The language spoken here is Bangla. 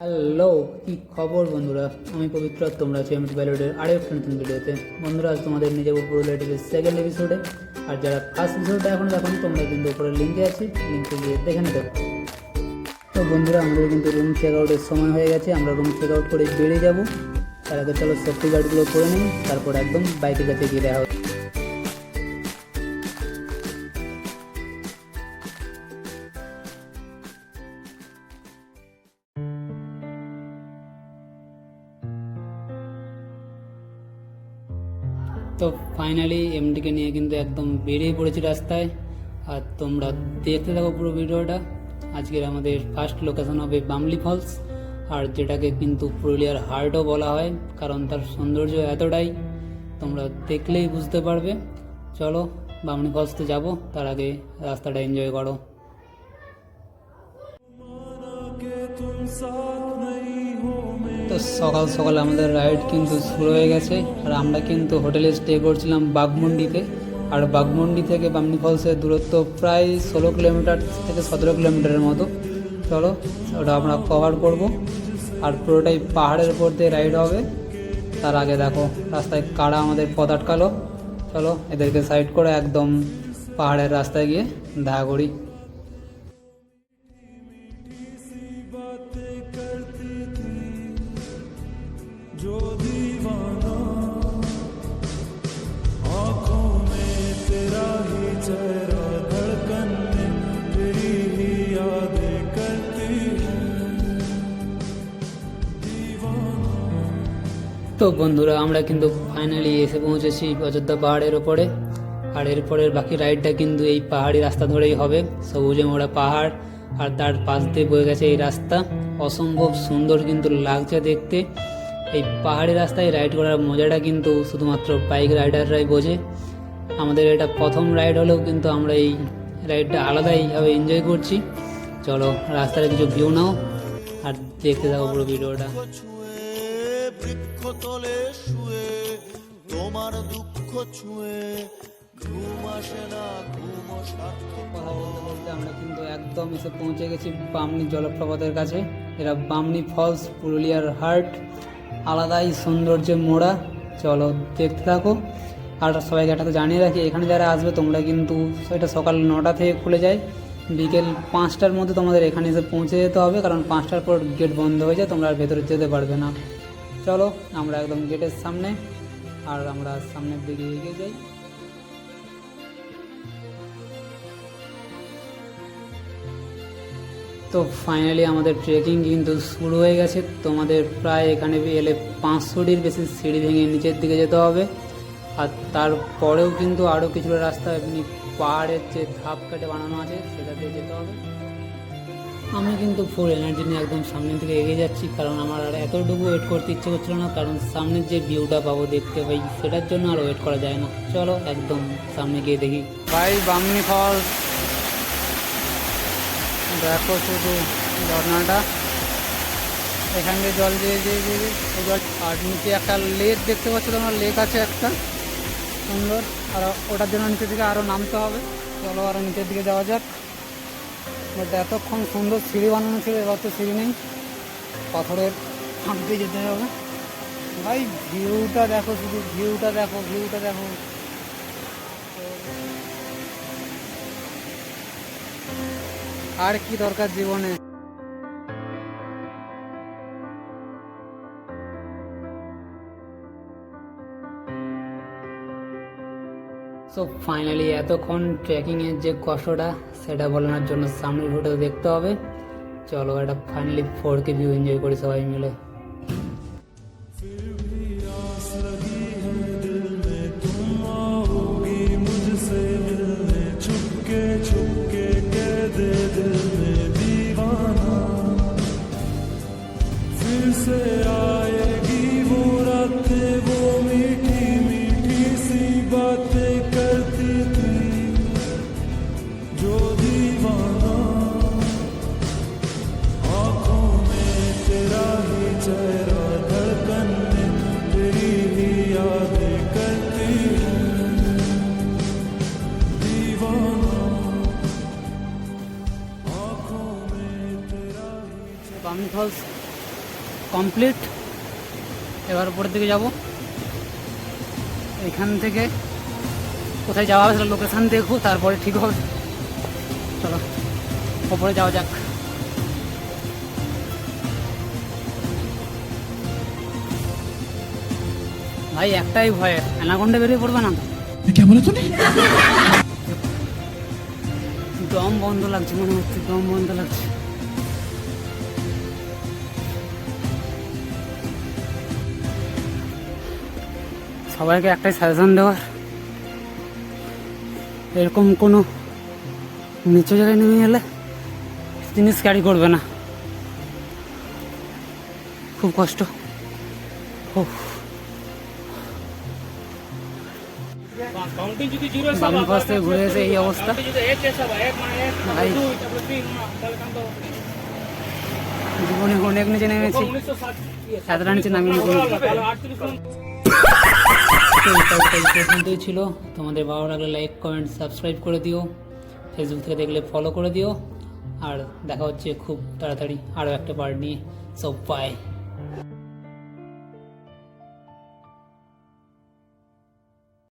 হ্যালো, কি খবর বন্ধুরা? আমি পবিত্র, তোমরা আছি এমটি ব্যালোডের আরও একটা নতুন ভিডিওতে। বন্ধুরা, আজ তোমাদের নিয়ে যাব উপর রিলেটিভের সেকেন্ড এপিসোডে আর যারা ফার্স্ট এপিসোডটা এখন দেখো তোমরা কিন্তু উপরে লিঙ্কে আছে লিঙ্কে গিয়ে দেখে নিতে পারো। তো বন্ধুরা, আমাদের কিন্তু রুম চেক আউটের সময় হয়ে গেছে, আমরা রুম চেক আউট করে বেরিয়ে যাব। তার আগে চলো সেফটি গার্ডগুলো করে নিই, তারপর একদম বাইকের কাছে গিয়ে দেখা হবে তো ফাইনালি এমডিকে নিয়ে কিন্তু একদম বেরিয়ে পড়েছি রাস্তায়। আর তোমরা দেখতে থাকো পুরো ভিডিওটা। আজকের আমাদের ফার্স্ট লোকেশন হবে বামলি ফলস আর যেটাকে কিন্তু পুরুলিয়ার হার্টও বলা হয়, কারণ তার সৌন্দর্য এতটাই, তোমরা দেখলেই বুঝতে পারবে। চলো বামনি ফলসতে যাব, তার আগে রাস্তাটা এনজয় করো। তো সকাল সকাল আমাদের রাইড কিন্তু শুরু হয়ে গেছে। আর আমরা কিন্তু হোটেলে স্টে করছিলাম বাগমুন্ডিতে আর বাগমুন্ডি থেকে বামনি ফলসের দূরত্ব প্রায় ষোলো কিলোমিটার থেকে সতেরো কিলোমিটারের মতো। চলো, ওটা আমরা কভার করব। আর পুরোটাই পাহাড়ের উপর দিয়ে রাইড হবে। তার আগে দেখো, রাস্তায় কারা আমাদের পথ আটকালো। চলো, এদেরকে সাইড করে একদম পাহাড়ের রাস্তায় গিয়ে দেখা করি। তো বন্ধুরা, আমরা কিন্তু ফাইনালি এসে পৌঁছেছি অযোধ্যা পাহাড়ের ওপরে। আর এরপরের বাকি রাইডটা কিন্তু এই পাহাড়ি রাস্তা ধরেই হবে, সবুজে মোড়া পাহাড়। আর তার পাশ দিয়ে বয়ে গেছে এই রাস্তা। অসম্ভব সুন্দর কিন্তু লাগছে দেখতে। এই পাহাড়ি রাস্তায় রাইড করার মজাটা কিন্তু শুধুমাত্র বাইক রাইডাররাই বোঝে। আমাদের এটা প্রথম রাইড হলেও কিন্তু আমরা এই রাইডটা আলাদাইভাবে এনজয় করছি। চলো, রাস্তার কিছু ভিউ নাও। আর দেখতে থাকো পুরো ভিডিওটা তলে শুয়ে, তোমার দুঃখ ছুঁয়ে, ঘুম আসে না, ঘুম বলতে আমরা কিন্তু একদম এসে পৌঁছে গেছি বামনি জলপ্রপাতের কাছে। এরা বামনি ফলস, পুরুলিয়ার হার্ট, আলাদাই সৌন্দর্যে মোড়া। চলো দেখতে থাকো। আর সবাইকে একটা তো জানিয়ে রাখি, এখানে যারা আসবে তোমরা কিন্তু এটা সকাল নটা থেকে খুলে যায়। বিকেল পাঁচটার মধ্যে তোমাদের এখানে এসে পৌঁছে যেতে হবে, কারণ পাঁচটার পর গেট বন্ধ হয়ে যায়, তোমরা আর ভেতরে যেতে পারবে না। চলো, আমরা একদম গেটের সামনে, আর আমরা সামনের দিকে এগিয়ে যাই। তো ফাইনালি আমাদের ট্রেকিং কিন্তু শুরু হয়ে গেছে। তোমাদের প্রায় এখানে এলে পাঁচশোটির বেশি সিঁড়ি ভেঙে নিচের দিকে যেতে হবে। আর তারপরেও কিন্তু আরও কিছুটা রাস্তা এমনি পাহাড়ের যে ধাপ কাটে বানানো আছে, সেটা দিয়ে যেতে হবে। আমি কিন্তু ফুল এনার্জি নিয়ে একদম সামনের দিকে এগিয়ে যাচ্ছি, কারণ আমার আর এতটুকু ওয়েট করতে ইচ্ছে করছিল না, কারণ সামনের যে ভিউটা পাবো দেখতে পাই সেটার জন্য আর ওয়েট করা যায় না। চলো একদম সামনে গিয়ে দেখি। ভাই, বামনি ফলস দেখো শুধু ঝর্ণাটা। এখান দিয়ে জল দিয়ে দিয়ে দিয়ে জল। আর নিচে একটা লেক দেখতে পাচ্ছ তোমার? লেক আছে একটা। সুন্দর। আর ওটার জন্য নিচের দিকে আরও নামতে হবে। চলো আরও নিচের দিকে যাওয়া যাক। বাট এতক্ষণ সুন্দর সিঁড়ি বানানো ছিল, এবার তো সিঁড়ি নেই। পাথরের ফাঁক দিয়ে যেতে হবে। ভাই, ভিউটা দেখো শুধু, ভিউটা দেখো ভিউটা দেখো। আর কি দরকার জীবনে? সো ফাইনালি এতক্ষণ ট্রেকিংয়ের যে কষ্টটা সেটা বলানোর জন্য সামনের ভিডিও দেখতে হবে। চলো, একটা finally four K view enjoy করি সবাই মিলে। পাম্পিং ফলস কমপ্লিট এবার উপরের দিকে যাব। এখান থেকে কোথায় যাওয়া হবে সেটা লোকেশান দেখব তারপরে ঠিক হবে। চলো ওপরে যাওয়া যাক। ভাই একটাই ভয় অ্যানাকোন্ডা বেরিয়ে পড়বে না? দম বন্ধ লাগছে মনে হচ্ছে দম বন্ধ লাগছে। সবাইকে একটাই সাজেশন দেওয়ার। এরকম কোনো নিচু জায়গায় নেমে গেলে জিনিস ক্যারি করবে না। খুব কষ্ট। পাশ থেকে ঘুরে এসে এই অবস্থা। জীবনে অনেক নিচে নেমেছি। নিচে নামিয়ে তো পর্যন্তই ছিল। তোমাদের ভালো লাগলে লাইক কমেন্ট সাবস্ক্রাইব করে দিও। ফেসবুক থেকে দেখলে ফলো করে দিও। আর দেখা হচ্ছে খুব তাড়াতাড়ি আরও একটা পার্ট নিয়ে। সব পায়